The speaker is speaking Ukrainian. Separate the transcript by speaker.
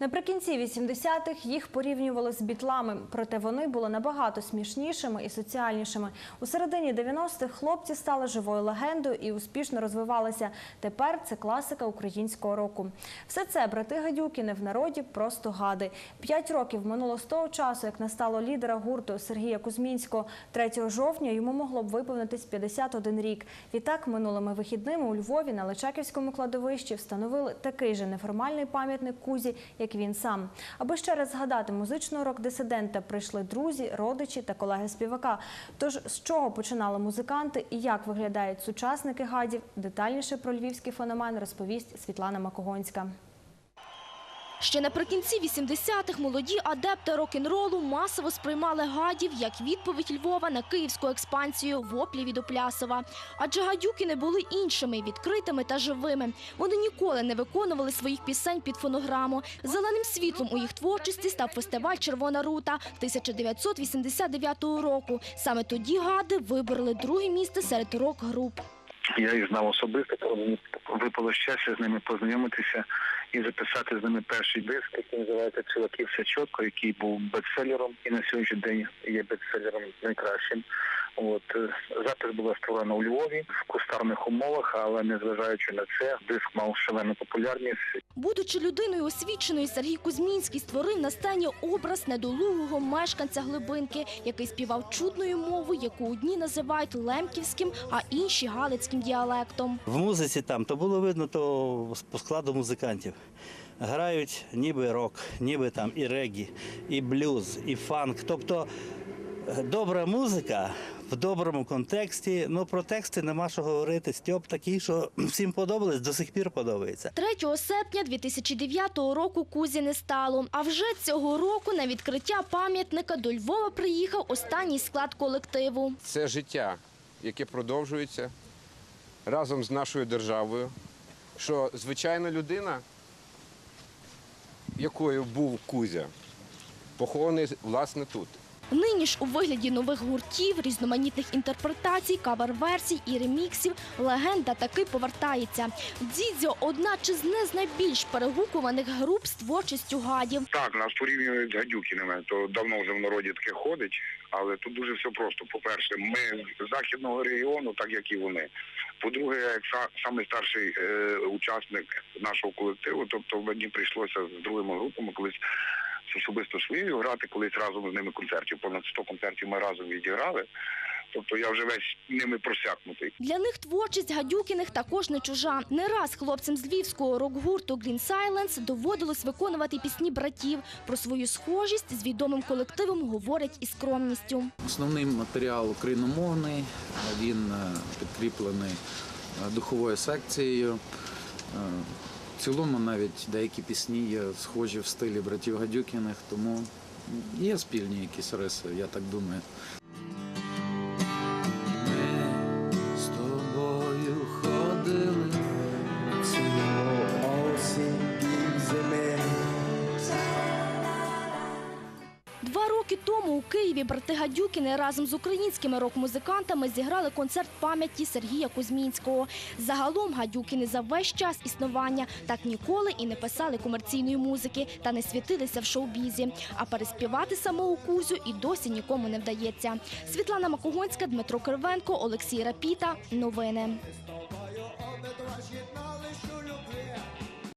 Speaker 1: Наприкінці 80-х їх порівнювали з бітлами, проте вони були набагато смішнішими і соціальнішими. У середині 90-х хлопці стали живою легендою і успішно розвивалися. Тепер це класика українського року. Все це брати Гадюкіни в народі просто гади. П'ять років минуло з того часу, як настало лідера гурту Сергія Кузьмінського. 3 жовтня йому могло б виповнитись 51 рік. Відтак, минулими вихідними у Львові на Личаківському кладовищі встановили такий же неформальний пам'ятник Кузі, як він сам. Аби ще раз згадати музичний урок дисидента, прийшли друзі, родичі та колеги співака. Тож з чого починали музиканти і як виглядають сучасники гадів, детальніше про львівський феномен розповість Світлана Макогонська.
Speaker 2: Ще наприкінці 80-х молоді адепти рок-н-ролу масово сприймали гадів як відповідь Львова на київську експансію в оплі від Оплясова. Адже гадюкіни були іншими, відкритими та живими. Вони ніколи не виконували своїх пісень під фонограму. Зеленим світлом у їх творчості став фестиваль Червона рута 1989 року. Саме тоді гади вибороли друге місце серед рок-груп.
Speaker 3: Я їх знав особисто, то мені випало щастя з ними познайомитися і записати з ними перший диск, який називається Чуваки все чітко, який був бестселером і на сьогоднішній день є бестселером найкращим. От е, запис була створена у Львові в кустарних умовах, але незважаючи на це, диск мав шалену популярність.
Speaker 2: Будучи людиною освіченою, Сергій Кузьмінський створив на сцені образ недолугого мешканця глибинки, який співав чудною мовою, яку одні називають лемківським, а інші галицьким діалектом.
Speaker 4: В музиці там то було видно то по складу музикантів. Грають ніби рок, ніби там і регі, і блюз, і фанк. Тобто добра музика в доброму контексті. Ну про тексти нема що говорити. Стьоп такий, що всім подобалось, до сих пір подобається.
Speaker 2: 3 серпня 2009 року Кузі не стало. А вже цього року на відкриття пам'ятника до Львова приїхав останній склад колективу.
Speaker 5: це життя, яке продовжується разом з нашою державою. Що звичайна людина, якою був Кузя, похований власне тут.
Speaker 2: Нині ж у вигляді нових гуртів, різноманітних інтерпретацій, кавер-версій і реміксів легенда таки повертається. Дідзьо – одна чи з не з найбільш перегукуваних груп з творчістю гадів.
Speaker 6: Так, нас порівнюють з гадюкінами, то давно вже в народі таке ходить, але тут дуже все просто. По-перше, ми з західного регіону, так як і вони. По-друге, як са- самий старший е, учасник нашого колективу, тобто мені прийшлося з другими групами колись особисто своєю грати, колись разом з ними концертів. Понад 100 концертів ми разом відіграли. Тобто я вже весь ними просякнутий.
Speaker 2: Для них творчість гадюкіних також не чужа. Не раз хлопцям з львівського рок-гурту Green Silence доводилось виконувати пісні братів. Про свою схожість з відомим колективом говорять із скромністю.
Speaker 7: Основний матеріал україномовний, він е, підкріплений е, духовою секцією. Цілому навіть деякі пісні є схожі в стилі братів Гадюкіних, тому є спільні якісь риси, я так думаю.
Speaker 2: Роки тому у Києві брати Гадюкіни разом з українськими рок-музикантами зіграли концерт пам'яті Сергія Кузьмінського. Загалом Гадюкіни за весь час існування так ніколи і не писали комерційної музики та не світилися в шоу-бізі. А переспівати самого Кузю і досі нікому не вдається. Світлана Макогонська, Дмитро Кривенко, Олексій Рапіта. Новини.